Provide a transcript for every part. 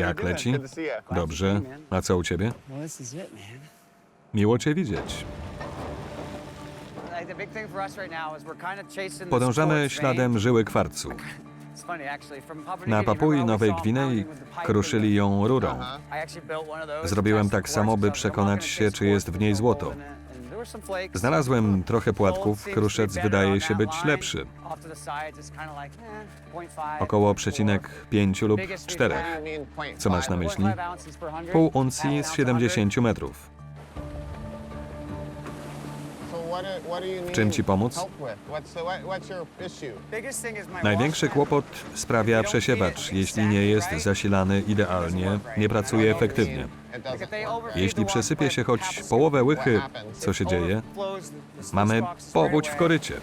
Jak leci? Good to see you. Dobrze. A co u ciebie? Miło cię widzieć. Podążamy śladem żyły kwarcu. Na Papui Nowej Gwinei kruszyli ją rurą. Zrobiłem tak samo, by przekonać się, czy jest w niej złoto. Znalazłem trochę płatków, kruszec wydaje się być lepszy. Off to the sides, it's kinda like, 0.5, Około 0.4. przecinek 5 lub Biggest we 4. found, I mean, point Co masz na myśli? 0.5 ounces per hundred. Pół uncji z per 70 metrów. Biggest thing is my Największy kłopot sprawia przesiewacz. Jeśli nie jest zasilany idealnie, nie pracuje efektywnie. Jeśli przesypie się choć połowę łychy, co się dzieje? Mamy powódź w korycie.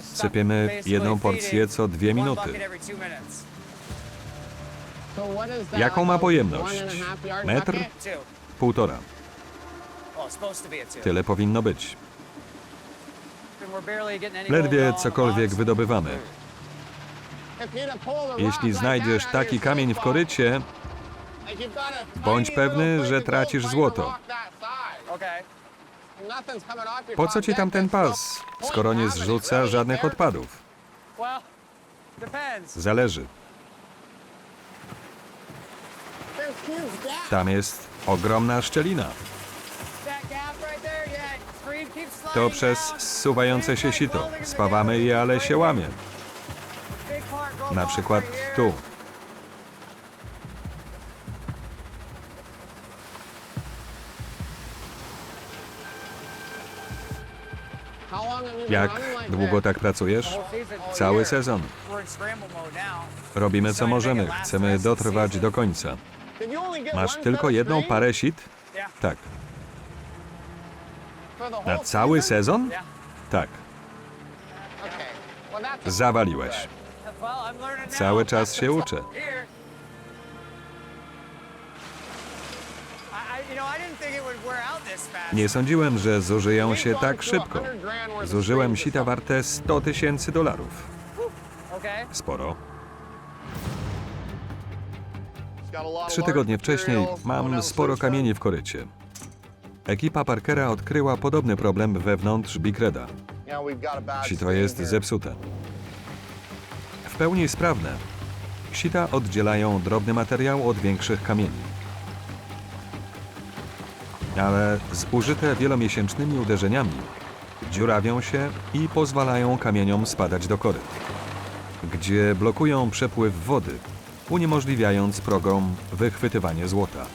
Sypiemy jedną porcję co dwie minuty. Jaką ma pojemność? Metr? Półtora. Oh. Tyle powinno być. Ledwie cokolwiek wydobywamy. Jeśli znajdziesz taki kamień w korycie, bądź pewny, że tracisz złoto. Po co ci tam ten pas, skoro nie zrzuca żadnych odpadów? Zależy. Tam jest ogromna szczelina. To przez zsuwające się sito. Spawamy je, ale się łamie. Na przykład tu. Jak długo tak pracujesz? Cały sezon. Robimy co możemy. Chcemy dotrwać do końca. Masz tylko jedną parę sit? Tak. Na cały sezon? Tak. Zawaliłeś. Cały czas się uczę. Nie sądziłem, że zużyją się tak szybko. 100 grand worth of Zużyłem sita warte 100 tysięcy dolarów. Sporo. Trzy tygodnie wcześniej mam sporo kamieni w korycie. Ekipa Parkera odkryła podobny problem wewnątrz Big Reda. Sito jest zepsute. W pełni sprawne. Sita oddzielają drobny materiał od większych kamieni. Ale zużyte wielomiesięcznymi uderzeniami dziurawią się i pozwalają kamieniom spadać do koryt, gdzie blokują przepływ wody, uniemożliwiając progom wychwytywanie złota.